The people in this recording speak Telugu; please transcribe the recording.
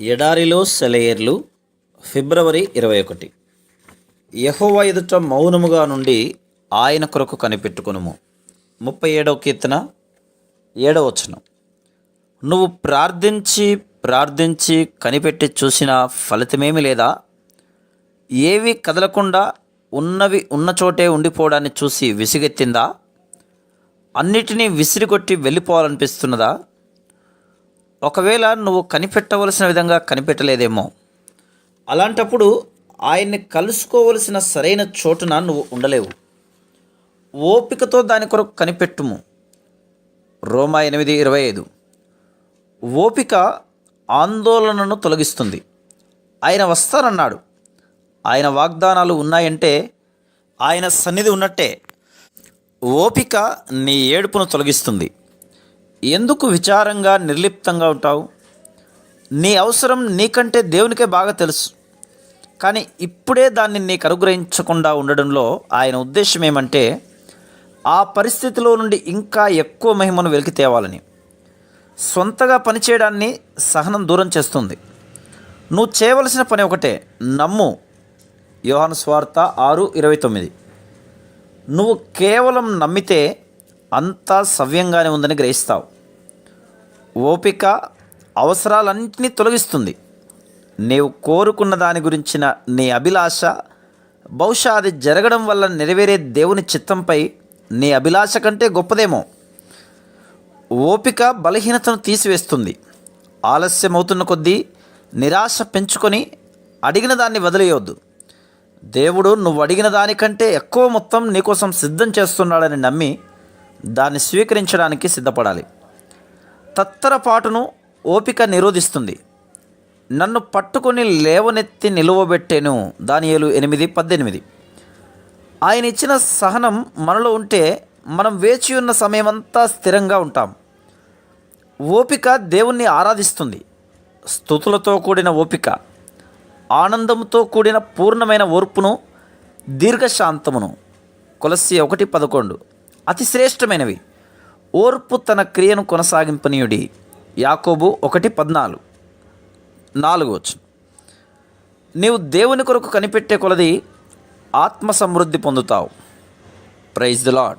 ఎడారిలో సెలయేర్లు ఫిబ్రవరి ఇరవై ఒకటి. యహోవా ఎదుట మౌనముగా నుండి ఆయన కొరకు కనిపెట్టుకునుము. ముప్పై ఏడవ కీర్తన ఏడవ వచనం. నువ్వు ప్రార్థించి ప్రార్థించి కనిపెట్టి చూసిన ఫలితమేమి లేదా? ఏవి కదలకుండా ఉన్నవి ఉన్న చోటే ఉండిపోవడాన్ని చూసి విసిగెత్తిందా? అన్నిటినీ విసిరికొట్టి వెళ్ళిపోవాలనిపిస్తున్నదా? ఒకవేళ నువ్వు కనిపెట్టవలసిన విధంగా కనిపెట్టలేదేమో. అలాంటప్పుడు ఆయన్ని కలుసుకోవలసిన సరైన చోటున నువ్వు ఉండలేవు. ఓపికతో దాని కొరకు కనిపెట్టుము. రోమా ఎనిమిది ఇరవై ఐదు. ఓపిక ఆందోళనను తొలగిస్తుంది. ఆయన వస్తానన్నాడు. ఆయన వాగ్దానాలు ఉన్నాయంటే ఆయన సన్నిధి ఉన్నట్టే. ఓపిక నీ ఏడుపును తొలగిస్తుంది. ఎందుకు విచారంగా నిర్లిప్తంగా ఉంటావు? నీ అవసరం నీకంటే దేవునికే బాగా తెలుసు. కానీ ఇప్పుడే దాన్ని నీకు అనుగ్రహించకుండా ఉండడంలో ఆయన ఉద్దేశం ఏమంటే ఆ పరిస్థితిలో నుండి ఇంకా ఎక్కువ మహిమను వెలికి తేవాలని. సొంతగా పనిచేయడాన్ని సహనం దూరం చేస్తుంది. నువ్వు చేయవలసిన పని ఒకటే నమ్ము. యోహాను స్వార్త ఆరు ఇరవై తొమ్మిది. నువ్వు కేవలం నమ్మితే అంతా సవ్యంగానే ఉందని గ్రహిస్తావు. ఓపిక అవసరాలన్నింటినీ తొలగిస్తుంది. నీవు కోరుకున్న దాని గురించిన నీ అభిలాష బహుశా అది జరగడం వల్ల నెరవేరే దేవుని చిత్తంపై నీ అభిలాష కంటే గొప్పదేమో. ఓపిక బలహీనతను తీసివేస్తుంది. ఆలస్యమవుతున్న కొద్దీ నిరాశ పెంచుకొని అడిగిన దాన్ని వదిలేయొద్దు. దేవుడు నువ్వు అడిగిన దానికంటే ఎక్కువ మొత్తం నీకోసం సిద్ధం చేస్తున్నాడని నమ్మి దాన్ని స్వీకరించడానికి సిద్ధపడాలి. తత్తరపాటును ఓపిక నిరోధిస్తుంది. నన్ను పట్టుకొని లేవనెత్తి నిలువబెట్టెను. దానియేలు ఎనిమిది పద్దెనిమిది. ఆయన ఇచ్చిన సహనం మనలో ఉంటే మనం వేచి ఉన్న సమయమంతా స్థిరంగా ఉంటాం. ఓపిక దేవుణ్ణి ఆరాధిస్తుంది. స్థుతులతో కూడిన ఓపిక ఆనందంతో కూడిన పూర్ణమైన ఓర్పును దీర్ఘశాంతమును. కొలసి ఒకటి పదకొండు. అతి శ్రేష్టమైనవి. ఓర్పు తన క్రియను కొనసాగింపనీయుడి. యాకోబు ఒకటి పద్నాలుగు. నాలుగు వచ్చు నీవు దేవుని కొరకు కనిపెట్టే కొలది ఆత్మ సమృద్ధి పొందుతావు. Praise the lord